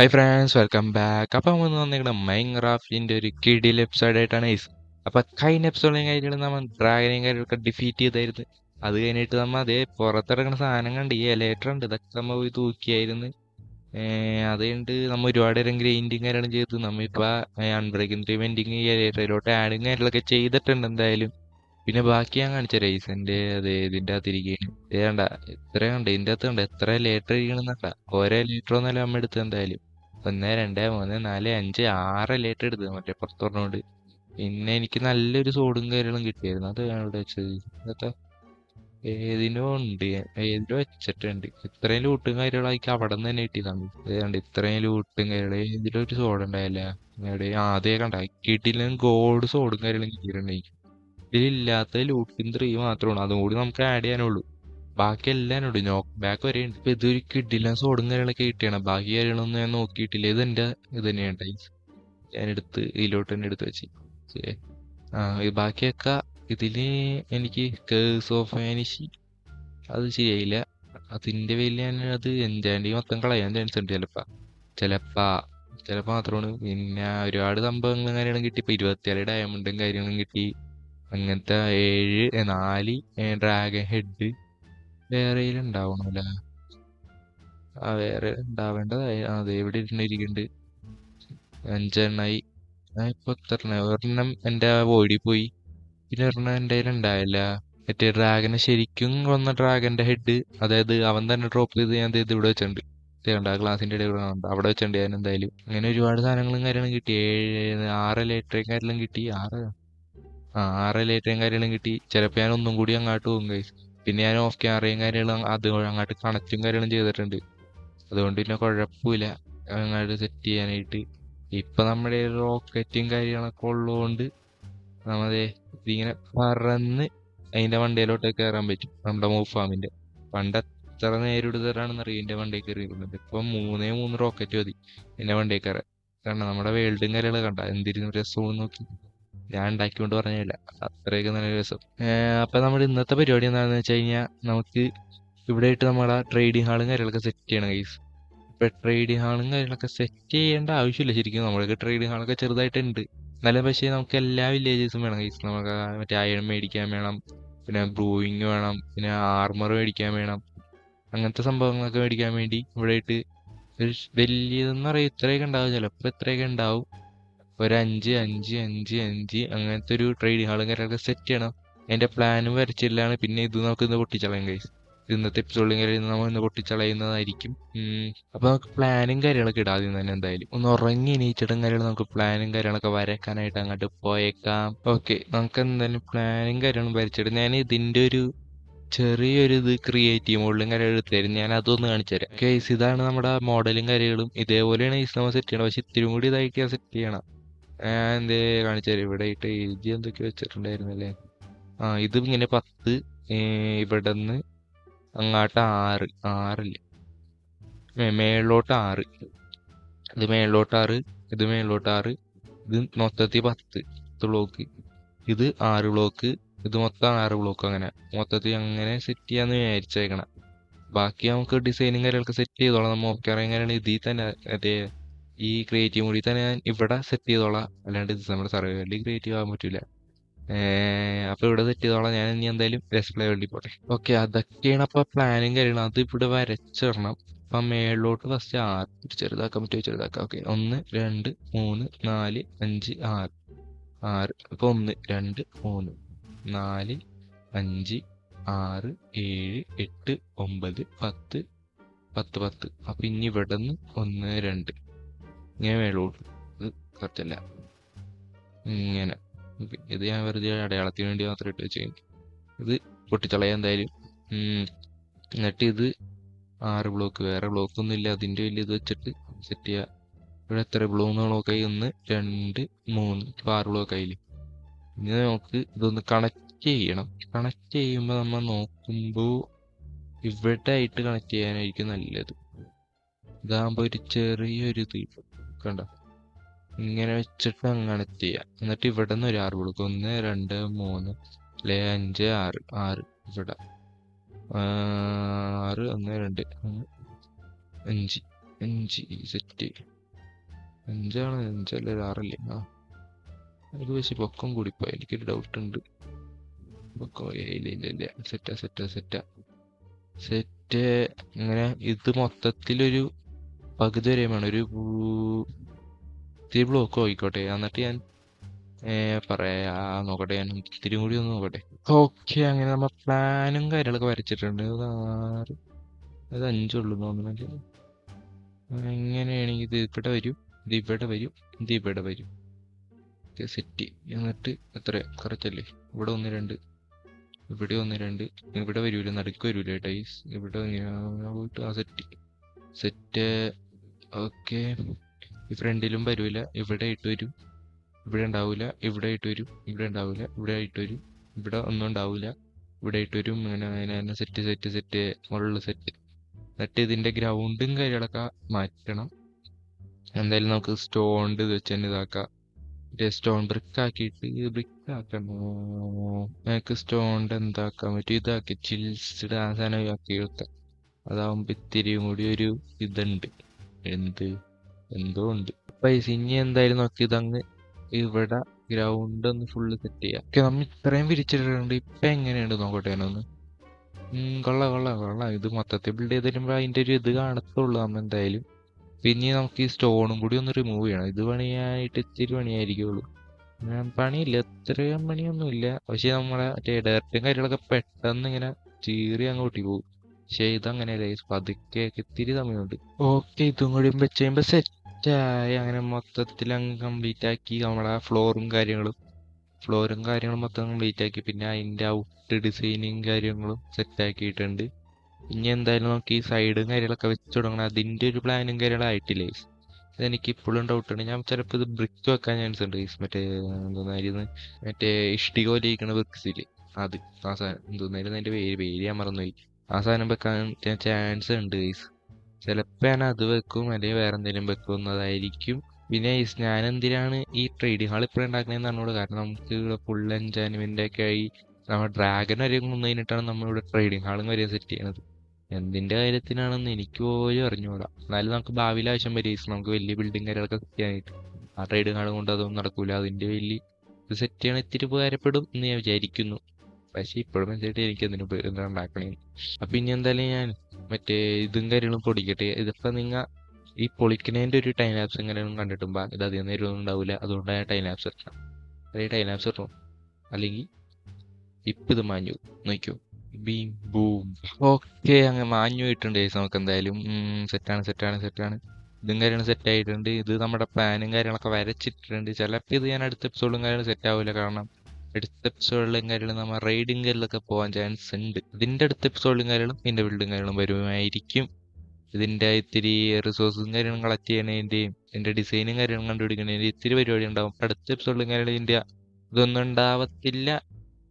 Hi friends welcome back അപ്പം വന്ന് വന്നിരിക്കുന്ന മൈൻക്രാഫ്റ്റിന്റെ ഒരു കിടിൽ എപ്പിസോഡ് ആയിട്ടാണ് ഐസ് അപ്പം കഴിഞ്ഞ എപ്പിസോഡിലും കാര്യങ്ങൾ നമ്മൾ ഡ്രാഗനെയും കാര്യങ്ങളൊക്കെ ഡിഫീറ്റ് ചെയ്തായിരുന്നു. അത് കഴിഞ്ഞിട്ട് നമ്മൾ അതേ പുറത്തിറങ്ങുന്ന സാധനം കണ്ട് ഈ എലേറ്റർ ഉണ്ട്. ഇതൊക്കെ നമ്മൾ പോയി തൂക്കിയായിരുന്നു. അത് കഴിഞ്ഞിട്ട് നമ്മൾ ഒരുപാട് നേരം ഗ്രൈൻഡിങ് കാര്യങ്ങളും ചെയ്ത്. നമ്മളിപ്പോൾ അൺബ്രേക്കിംഗ് വെൻഡിങ് ഈ എലേറ്ററിലോട്ട് ആഡും കാര്യങ്ങളൊക്കെ ചെയ്തിട്ടുണ്ട് എന്തായാലും. പിന്നെ ബാക്കി ഞാൻ കാണിച്ച റൈസന്റെ അത് ഇതിന്റെ അകത്ത് ഇരിക്കുകയാണ് വേണ്ട എത്ര കണ്ട്. ഇതിന്റെ അകത്ത് കണ്ട് എത്ര ലേറ്റർ ഇരിക്കണമെന്നണ്ട ഓരോ ലിറ്റർ നമ്മൾ നമ്മ എടുത്ത് എന്തായാലും. ഒന്ന് രണ്ട് മൂന്ന് നാല് അഞ്ച് ആറ് ലേറ്റർ എടുത്ത് മറ്റേ പുറത്ത് പിന്നെ എനിക്ക് നല്ലൊരു സോഡും കാര്യങ്ങളും കിട്ടിയായിരുന്നു. അത് അവിടെ വെച്ചത്? അതൊക്കെ ഏതിനോ ഉണ്ട്. ഏതിനോ വെച്ചിട്ടുണ്ട്. ഇത്രയും ലൂട്ടും കാര്യങ്ങളും അവിടെ നിന്ന് തന്നെ കിട്ടിയതാണ് ഏതാണ്ട് ഇത്രയും ലൂട്ടും കാര്യങ്ങളും. ഏതിലും ഒരു സോഡ് ഉണ്ടായില്ല. എവിടെ? ആ അതേ കണ്ട. കിട്ടിയില്ലെങ്കിൽ ഗോൾഡ് സോഡും കാര്യങ്ങളും കിട്ടിയിട്ടുണ്ടെങ്കിൽ ഇതിലില്ലാത്ത ലൂട്ടിൻ ത്രീ മാത്രമാണ് അതും കൂടി നമുക്ക് ആഡ് ചെയ്യാനുള്ളൂ ബാക്കി എല്ലാം ഉണ്ട് നോക്ക് ബാക്ക് വരെ ഇപ്പൊ ഇതൊരു കിഡില്ല സോഡും കാര്യങ്ങളൊക്കെ കിട്ടിയാണ്. ബാക്കി കാര്യങ്ങളൊന്നും ഞാൻ നോക്കിയിട്ടില്ല. ഇത് എന്റെ ഇത് തന്നെയാണ് ടൈസ് ഞാൻ എടുത്ത് ഇതിലോട്ട് തന്നെ എടുത്ത് വെച്ച്. ആ ബാക്കിയൊക്കെ ഇതിൽ എനിക്ക് കേസ് ഓഫ് ഫാനിഷി അത് ശരിയായില്ല. അതിന്റെ പേരിൽ ഞാൻ അത് എൻജാൻഡി മൊത്തം കളയാൻ ചാൻസ് ഉണ്ട് ചിലപ്പോ. ചിലപ്പോ ചിലപ്പോ മാത്രമാണ്. പിന്നെ ഒരുപാട് സംഭവങ്ങളും കാര്യങ്ങളും കിട്ടി. ഇപ്പൊ ഇരുപത്തിയാറ് ഡയമണ്ടും കാര്യങ്ങളും കിട്ടി. അങ്ങനത്തെ ഏഴ് നാല് ഡ്രാഗൺ ഹെഡ് വേറെ ഉണ്ടാവണല്ലേ ആ വേറെ ഉണ്ടാവേണ്ടതായി ആ, അതെ ഇവിടെ ഇരുന്നിരിക്കുന്നുണ്ട് അഞ്ചെണ്ണായി. ഞാൻ ഇപ്പൊ എത്ര? ഒരെണ്ണം എന്റെ ബോഡി പോയി. പിന്നെ ഒരെണ്ണം എന്റെ കയ്യിൽ ഉണ്ടായില്ല. മറ്റേ ഡ്രാഗനെ ശരിക്കും വന്ന ഡ്രാഗന്റെ ഹെഡ് അതായത് അവൻ തന്നെ ഡ്രോപ്പ് ചെയ്ത് ഞാൻ ഇത് ഇവിടെ വെച്ചിട്ടുണ്ട് ആ ഗ്ലാസിന്റെ ഇടയിൽ. അവിടെ വെച്ചിട്ടുണ്ട് ഞാൻ എന്തായാലും. അങ്ങനെ ഒരുപാട് സാധനങ്ങളും കാര്യങ്ങളും കിട്ടി. ഏഴ് ആറ് ലേറ്ററും കാര്യങ്ങളും കിട്ടി. ആറ് ആ ആറ് ലേറ്ററും കാര്യങ്ങളും കിട്ടി. ചിലപ്പോ ഞാൻ ഒന്നും കൂടി അങ്ങോട്ട് പോകും guys. പിന്നെ ഞാൻ ഓഫ് ക്യാമറയും കാര്യങ്ങളും അത് അങ്ങോട്ട് കണക്റ്റും കാര്യങ്ങളും ചെയ്തിട്ടുണ്ട്. അതുകൊണ്ട് പിന്നെ കുഴപ്പമില്ല. അങ്ങോട്ട് സെറ്റ് ചെയ്യാനായിട്ട്. ഇപ്പം നമ്മുടെ റോക്കറ്റും കാര്യങ്ങളൊക്കെ ഉള്ളതുകൊണ്ട് നമ്മളെ ഇതിങ്ങനെ പറന്ന് അതിന്റെ വണ്ടിയിലോട്ട് കയറാൻ പറ്റും. നമ്മുടെ മൂവ് ഫാമിന്റെ പണ്ട് എത്ര നേരിടുതരാണെന്ന് അറിയാം എന്റെ വണ്ടിയിൽ കയറിയിരുന്നത് ഇപ്പം മൂന്നേ മൂന്ന് റോക്കറ്റ് മതി എന്റെ വണ്ടിയിൽ കയറാൻ കാരണം നമ്മുടെ വേൾഡും കാര്യങ്ങളും കണ്ട? എന്തിരുന്നു രസവും നോക്കി. ഞാൻ ഉണ്ടാക്കിക്കൊണ്ട് പറഞ്ഞില്ല. അത്രയൊക്കെ നല്ല രസം. അപ്പൊ നമ്മുടെ ഇന്നത്തെ പരിപാടി എന്താണെന്ന് വെച്ച് കഴിഞ്ഞാൽ നമുക്ക് ഇവിടെ ആയിട്ട് നമ്മളെ ട്രേഡിംഗ് ഹാളും കാര്യങ്ങളൊക്കെ സെറ്റ് ചെയ്യണം ഗൈസ് ഇപ്പൊ ട്രേഡിംഗ് ഹാളും കാര്യങ്ങളൊക്കെ സെറ്റ് ചെയ്യേണ്ട ആവശ്യമില്ല ശരിക്കും. നമ്മൾക്ക് ട്രേഡിംഗ് ഹാളൊക്കെ ചെറുതായിട്ടുണ്ട്. എന്നാലും പക്ഷേ നമുക്ക് എല്ലാ വില്ലേജസും വേണം ഗൈസ് നമുക്ക് മറ്റേ അയൺ മേടിക്കാൻ വേണം പിന്നെ ബ്രൂയിങ് വേണം പിന്നെ ആർമർ മേടിക്കാൻ വേണം. അങ്ങനത്തെ സംഭവങ്ങളൊക്കെ മേടിക്കാൻ വേണ്ടി ഇവിടെ ആയിട്ട് ഒരു വലിയതെന്ന് പറയാം ഇത്രയൊക്കെ ഉണ്ടാവും. ചിലപ്പോൾ ഇത്രയൊക്കെ ഉണ്ടാവും. ഒരു അഞ്ച് അഞ്ച് അഞ്ച് അഞ്ച് അങ്ങനത്തെ ഒരു ട്രേഡിംഗ് ഹാളും കാര്യങ്ങളൊക്കെ സെറ്റ് ചെയ്യണം. എന്റെ പ്ലാനും വരച്ചില്ലാണ്. പിന്നെ ഇത് നമുക്ക് ഇന്ന് പൊട്ടിച്ചളയും കൈസ് ഇന്നത്തെ എപ്പിസോഡിലും കാര്യം നമ്മൾ ഇന്ന് പൊട്ടിച്ചളയുന്നതായിരിക്കും. അപ്പോൾ അപ്പൊ നമുക്ക് പ്ലാനും കാര്യങ്ങളൊക്കെ ഇടാം ആദ്യം തന്നെ എന്തായാലും. ഒന്ന് ഉറങ്ങി എണീച്ചിടും കാര്യങ്ങൾ നമുക്ക് പ്ലാനും കാര്യങ്ങളൊക്കെ വരയ്ക്കാനായിട്ട് അങ്ങോട്ട് പോയേക്കാം. ഓക്കെ നമുക്ക് എന്തായാലും പ്ലാനും കാര്യങ്ങളും വരച്ചിടും. ഞാൻ ഇതിന്റെ ഒരു ചെറിയൊരു ഇത് ക്രിയേറ്റീവ് മോഡലും കാര്യങ്ങളും എടുത്തുതരും ഞാൻ അതൊന്ന് കാണിച്ചു തരാം. കേസ് ഇതാണ് നമ്മുടെ മോഡലും കാര്യങ്ങളും. ഇതേപോലെയാണ് ഈ നമ്മൾ സെറ്റ് ചെയ്യണം പക്ഷെ ഇത്തിരി കൂടി ഇതായിട്ട് സെറ്റ് ചെയ്യണം ഞാൻ എന്തേ കാണിച്ചു തരാം? ഇവിടെ ഇട്ട് എഴുതി എന്തൊക്കെ വെച്ചിട്ടുണ്ടായിരുന്നല്ലേ? ആ ഇത് ഇങ്ങനെ പത്ത് ഇവിടെ നിന്ന് അങ്ങാട്ട് ആറ് ആറിൽ. മേളിലോട്ട് ആറ്. ഇത് മേളിലോട്ട് ആറ് ഇത് മേളിലോട്ട് ആറ് ഇത് മൊത്തത്തിൽ പത്ത്. പത്ത് ബ്ലോക്ക് ഇത് ആറ് ബ്ലോക്ക് ഇത് മൊത്തം ആറ് ബ്ലോക്ക് അങ്ങനെ. മൊത്തത്തിൽ അങ്ങനെ സെറ്റ് ചെയ്യാന്ന് വിചാരിച്ചേക്കണം. ബാക്കി നമുക്ക് ഡിസൈനും കാര്യങ്ങളൊക്കെ സെറ്റ് ചെയ്തോളാം. നമ്മൾ ഓക്കെ കാര്യങ്ങൾ ഇതിൽ തന്നെ മറ്റേ ഈ ക്രിയേറ്റീവ് മോഡിൽ തന്നെ ഞാൻ ഇവിടെ സെറ്റ് ചെയ്തോളാം. അല്ലാണ്ട് ഇത് നമ്മുടെ സർവേ വേൾഡിൽ ക്രിയേറ്റീവ് ആകാൻ പറ്റില്ല അപ്പോൾ ഇവിടെ സെറ്റ് ചെയ്തോളാം. ഞാൻ ഇനി എന്തായാലും ഡിസ്പ്ലേ വേൾഡിൽ പോട്ടെ. ഓക്കെ അതൊക്കെയാണ് അപ്പോൾ പ്ലാനും കാര്യങ്ങളും. അത് ഇവിടെ വരച്ചിടണം. അപ്പം മേളിലോട്ട് ഫസ്റ്റ് ആറ് ചെറുതാക്കാൻ പറ്റുമോ ചെറുതാക്കാം. ഓക്കെ ഒന്ന് രണ്ട് മൂന്ന് നാല് അഞ്ച് ആറ്. ആറ് അപ്പോൾ ഒന്ന് രണ്ട് മൂന്ന് നാല് അഞ്ച് ആറ് ഏഴ് എട്ട് ഒമ്പത് പത്ത് പത്ത് പത്ത്. അപ്പം ഇനി ഇവിടെ നിന്ന് ഒന്ന് രണ്ട്. ഇങ്ങനെ മേളോട്ട് കറക്റ്റല്ല ഇങ്ങനെ. ഇത് ഞാൻ വെറുതെ അടയാളത്തിന് വേണ്ടി മാത്രം ഇട്ട് വെച്ചു ഇത് പൊട്ടിച്ചളയാ എന്തായാലും. എന്നിട്ട് ഇത് ആറ് ബ്ലോക്ക് വേറെ ബ്ലോക്ക് ഒന്നും ഇല്ല. അതിന്റെ വലിയ ഇത് വെച്ചിട്ട് സെറ്റ് ചെയ്യാ. ഇവിടെ എത്ര ബ്ലോക്ക് ബ്ലോക്കായി ഒന്ന് രണ്ട് മൂന്ന്. ഇപ്പൊ ആറ് ബ്ലോക്ക് ആയില്ലേ? ഇനി നമുക്ക് ഇതൊന്ന് കണക്ട് ചെയ്യണം. കണക്ട് ചെയ്യുമ്പോൾ നമ്മൾ നോക്കുമ്പോൾ ഇവിടെ ആയിട്ട് കണക്ട് ചെയ്യാനായിരിക്കും നല്ലത്. ഇതാകുമ്പോ ഒരു ചെറിയൊരു ഇത് കണ്ട ഇങ്ങനെ വെച്ചിട്ട് അങ്ങനെ ചെയ്യാം എന്നിട്ട് ഇവിടെ നിന്ന് ഒരു ആറ് കൊടുക്കും. ഒന്ന് രണ്ട് മൂന്ന് അല്ലെ അഞ്ച് ആറ് ആറ് ഇവിടെ. ആറ് ഒന്ന് രണ്ട് അഞ്ച്. അഞ്ച് സെറ്റ് അഞ്ചാണ് അഞ്ചല്ല ആറല്ലേ? ആ. അത് വെച്ച് പൊക്കം കൂടിപ്പോയി. എനിക്കൊരു ഡൗട്ട് ഉണ്ട്. സെറ്റാ സെറ്റാ സെറ്റാ സെറ്റ് ഇങ്ങനെ ഇത് മൊത്തത്തിലൊരു പകുതി വരെ വേണം ഒരു ഇത്തിരി ബ്ലോക്ക് ആയിക്കോട്ടെ. എന്നിട്ട് ഞാൻ പറയാ. നോക്കട്ടെ. ഞാൻ ഇത്തിരി കൂടി ഒന്ന് നോക്കട്ടെ. ഓക്കെ അങ്ങനെ നമ്മ പ്ലാനും കാര്യങ്ങളൊക്കെ വരച്ചിട്ടുണ്ട്. അത് ആറ് അത് അഞ്ചുള്ളൂ തോന്നുന്നുണ്ട്. എങ്ങനെയാണെങ്കിൽ ഇത് വരും. ഇത് വരും. ഇത് വരും. സെറ്റ്. എന്നിട്ട് എത്ര? കുറച്ചല്ലേ? ഇവിടെ ഒന്ന് രണ്ട്. ഇവിടെ ഒന്ന് രണ്ട്. ഇവിടെ വരൂല. നടുക്ക് വരൂല ടൈസ് ഇവിടെ ആ സെറ്റ്. Set okay. ഈ ഫ്രണ്ടിലും വരൂല. ഇവിടെ ആയിട്ട് വരും. ഇവിടെ ഉണ്ടാവില്ല ഇവിടെ ആയിട്ട് വരും. ഇവിടെ ഉണ്ടാവില്ല ഇവിടെ ആയിട്ട് വരും. ഇവിടെ ഒന്നും ഉണ്ടാവില്ല ഇവിടെ ആയിട്ട് വരും. ഇങ്ങനെ അങ്ങനെ സെറ്റ് സെറ്റ് സെറ്റ് മുകളിൽ സെറ്റ് എന്നിട്ട് ഇതിന്റെ ഗ്രൗണ്ടും കാര്യങ്ങളൊക്കെ മാറ്റണം. എന്തായാലും നമുക്ക് സ്റ്റോൺ ഇത് വെച്ച് തന്നെ ഇതാക്കാം. സ്റ്റോൺ ബ്രിക്ക് ആക്കിയിട്ട് ബ്രിക്ക് ആക്കണോ? നമുക്ക് സ്റ്റോണിന്റെ എന്താക്കാൻ പറ്റും? ഇതാക്കി. ചിൽസ്ഡ് ആ സാധനം ആക്കി വെക്കാം അതാവുമ്പോ ഇത്തിരിയും കൂടി ഒരു ഇതുണ്ട്. എന്ത്? എന്തോ ഉണ്ട്. പൈസ ഇനി എന്തായാലും നോക്കി ഇതങ്ങ് ഇവിടെ ഗ്രൗണ്ട് ഒന്ന് ഫുള്ള് സെറ്റ് ചെയ്യാം. ഓക്കെ നമ്മ ഇത്രയും വിരിച്ചിട്ടുണ്ട്. ഇപ്പൊ എങ്ങനെയുണ്ട് നോക്കട്ടെ ഞാനൊന്ന്. കൊള്ള കൊള്ള കൊള്ളാം. ഇത് മൊത്തത്തിൽ ബിൽഡ് ചെയ്ത് തരുമ്പോ അതിന്റെ ഒരു ഇത് കാണത്തുള്ളൂ നമ്മ എന്തായാലും. പിന്നെ നമുക്ക് ഈ സ്റ്റോണും കൂടി ഒന്ന് റിമൂവ് ചെയ്യണം. ഇത് പണിയായിട്ട് ഇത്തിരി പണിയായിരിക്കുള്ളൂ. പണിയില്ല. ഇത്രയും പണിയൊന്നുമില്ല. പക്ഷെ നമ്മളെ മറ്റേ ഡയറക്റ്റും കാര്യങ്ങളൊക്കെ പെട്ടെന്ന് ഇങ്ങനെ ചീറി അങ്ങ് പൊട്ടി പോകും പക്ഷെ ഈ പതുക്കെ ഇത്തിരി സമയമുണ്ട്. ഓക്കെ ഇതും കൂടി വെച്ച് കഴിയുമ്പോ സെറ്റായി അങ്ങനെ മൊത്തത്തിൽ അങ്ങ് കംപ്ലീറ്റ് ആക്കി. നമ്മളെ ഫ്ലോറും കാര്യങ്ങളും ഫ്ലോറും കാര്യങ്ങളും മൊത്തം കംപ്ലീറ്റ് ആക്കി. പിന്നെ അതിന്റെ ഔട്ട് ഡിസൈനും കാര്യങ്ങളും സെറ്റ് ആക്കിയിട്ടുണ്ട്. ഇനി എന്തായാലും നമുക്ക് ഈ സൈഡും കാര്യങ്ങളൊക്കെ വെച്ച് തുടങ്ങണം. അതിന്റെ ഒരു പ്ലാനും കാര്യങ്ങളും ആയിട്ടില്ലേ? എനിക്ക് ഇപ്പോഴും ഡൗട്ട് ഉണ്ട് ഞാൻ ചിലപ്പോൾ ഇത് ബ്രിക്ക് വെക്കാൻ ചാൻസ് ഉണ്ട്. മറ്റേ എന്തോന്നായിരുന്നു മറ്റേ ഇഷ്ടിക പോലെ ഇരിക്കണ ബ്രിക്സ് ഇല്ലേ? അത് ആ സാധനം എന്തോന്നായിരുന്നു അതിന്റെ പേര് പേര് ഞാൻ മറന്നുപോയി. ആ സാധനം വെക്കാൻ ചാൻസ് ഉണ്ട് ഗൈസ് ചിലപ്പോൾ ഞാൻ അത് വെക്കും അല്ലെങ്കിൽ വേറെ എന്തെങ്കിലും വെക്കുന്നതായിരിക്കും പിന്നെ ഗൈസ് ഞാൻ എന്തിനാണ് ഈ ട്രേഡിംഗ് ഹാൾ ഇപ്പോഴും ഉണ്ടാക്കുന്നതെന്ന് പറഞ്ഞോളൂ കാരണം നമുക്ക് ഇവിടെ ഫുൾ എൻജോയ്മെന്റ് ഒക്കെ ആയി നമ്മൾ ഡ്രാഗൺ വരെ കൊന്നു കഴിഞ്ഞിട്ടാണ് നമ്മളിവിടെ ട്രേഡിംഗ് ഹാളും വരെ സെറ്റ് ചെയ്യണത്. എന്തിന്റെ കാര്യത്തിനാണെന്ന് എനിക്ക് പോലും അറിഞ്ഞുകൂടാ എന്നാലും നമുക്ക് ഭാവിയിൽ ആവശ്യം വരും ഗൈസ് നമുക്ക് വലിയ ബിൽഡിംഗ് കാര്യങ്ങളൊക്കെ സെറ്റ് ചെയ്യാനായിട്ട്. ആ ട്രേഡിംഗ് ഹാൾ കൊണ്ട് അതൊന്നും നടക്കൂല. അതിന്റെ വലിയ സെറ്റ് ചെയ്യണ ഇത്തിരി ഉപകാരപ്പെടും എന്ന് ഞാൻ വിചാരിക്കുന്നു. പക്ഷെ ഇപ്പോഴും മനസ്സിലായിട്ട് എനിക്ക് എന്തിനു എന്താ ഉണ്ടാക്കണേ? അപ്പൊ ഇനി എന്തായാലും ഞാൻ മറ്റേ ഇതും കാര്യങ്ങളും പൊടിക്കട്ടെ. ഇതിപ്പോ നിങ്ങ ഈ പൊളിക്കണേന്റെ ഒരു ടൈം ലാപ്സ് എങ്ങനെയൊന്നും കണ്ടിട്ടുമ്പോ ഇത് അധികം നേരം ഉണ്ടാവില്ല അതുകൊണ്ട് ഞാൻ ടൈം ലാപ്സ് എടുക്കാം അല്ലെങ്കിൽ ടൈം ലാപ്സ് ഇടണം? അല്ലെങ്കിൽ ഇപ്പൊ ഇത് മാഞ്ഞു. നോക്കിയോ? Beam boom. ഓക്കെ അങ്ങ് മാഞ്ഞു പോയിട്ടുണ്ട് നമുക്ക് എന്തായാലും സെറ്റാണ് സെറ്റാണ് സെറ്റാണ് ഇതും കാര്യങ്ങളും സെറ്റ് ആയിട്ടുണ്ട്. ഇത് നമ്മുടെ പ്ലാനും കാര്യങ്ങളൊക്കെ വരച്ചിട്ടുണ്ട്. ചിലപ്പോൾ ഇത് ഞാൻ അടുത്ത എപ്പിസോഡും കാര്യങ്ങളും സെറ്റ് ആവില്ല കാരണം അടുത്ത എപ്പിസോഡിലും കാര്യങ്ങളും നമ്മൾ റൈഡിങ് കാര്യങ്ങളൊക്കെ പോകാൻ ചാൻസ് ഉണ്ട്. ഇതിന്റെ അടുത്ത എപ്പിസോഡിലും കാര്യങ്ങളും ഇതിന്റെ ബിൽഡും കാര്യങ്ങളും വരുമായിരിക്കും. ഇതിന്റെ ഇത്തിരി റിസോഴ്സും കാര്യങ്ങളും കളക്ട് ചെയ്യണതിന്റെയും ഇതിന്റെ ഡിസൈനും കാര്യങ്ങളും കണ്ടുപിടിക്കണതിന്റെ ഇത്തിരി പരിപാടി ഉണ്ടാവും. അടുത്ത എപ്പിസോഡിലും കാര്യങ്ങളും ഇതിന്റെ ഇതൊന്നും ഉണ്ടാവത്തില്ല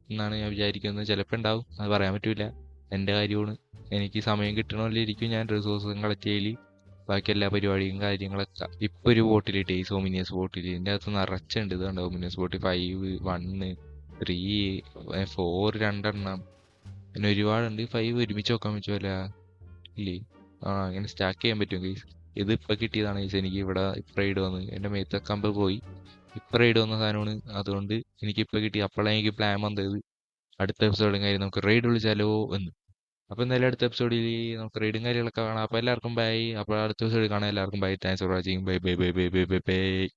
എന്നാണ് ഞാൻ വിചാരിക്കുന്നത്. ചിലപ്പോൾ ഉണ്ടാവും. അത് പറയാൻ പറ്റില്ല എന്റെ കാര്യമാണ്. എനിക്ക് സമയം കിട്ടണമല്ലോ ഇരിക്കും ഞാൻ റിസോഴ്സും കളക്ട് ചെയ്യൽ. ബാക്കി എല്ലാ പരിപാടിയും കാര്യങ്ങളൊക്കെ. ഇപ്പൊ ഒരു ബോട്ടിൽ ടേസ് സോമിനിയസ് ബോട്ടിൽ ഇതിന്റെ അകത്ത് നിറച്ചുണ്ട്. ഇതുണ്ട് കണ്ടോ? Bottle five one three four രണ്ടെണ്ണം. പിന്നെ ഒരുപാടുണ്ട്. ഫൈവ് ഒരുമിച്ച് നോക്കാൻ പറ്റുമല്ല ഇല്ലേ? ആ അങ്ങനെ സ്റ്റാക്ക് ചെയ്യാൻ പറ്റും ഗൈസ് ഇത് ഇപ്പോ കിട്ടിയതാണ് ഗൈസ് എനിക്ക് ഇവിടെ ഇപ്പറൈഡ് വന്ന് എന്റെ മേത്തക്കമ്പ് പോയി. ഇപ്പറൈഡ് വന്ന സാധനമാണ്. അതുകൊണ്ട് എനിക്ക് ഇപ്പോ കിട്ടി. അപ്പോഴാണ് എനിക്ക് പ്ലാൻ വന്നത്. അടുത്ത എപ്പിസോഡും കാര്യം നമുക്ക് റൈഡ് വിളിച്ചാലോ എന്ന്. അപ്പോൾ എന്തായാലും അടുത്ത എപ്പിസോഡിൽ നമുക്ക് റൈഡും കാര്യങ്ങളൊക്കെ കാണാം. അപ്പോൾ എല്ലാവർക്കും ബൈ അപ്പോൾ അടുത്ത എപ്പിസോഡിൽ കാണാം. എല്ലാവർക്കും bye thanks for watching bye bye bye bye bye bye bye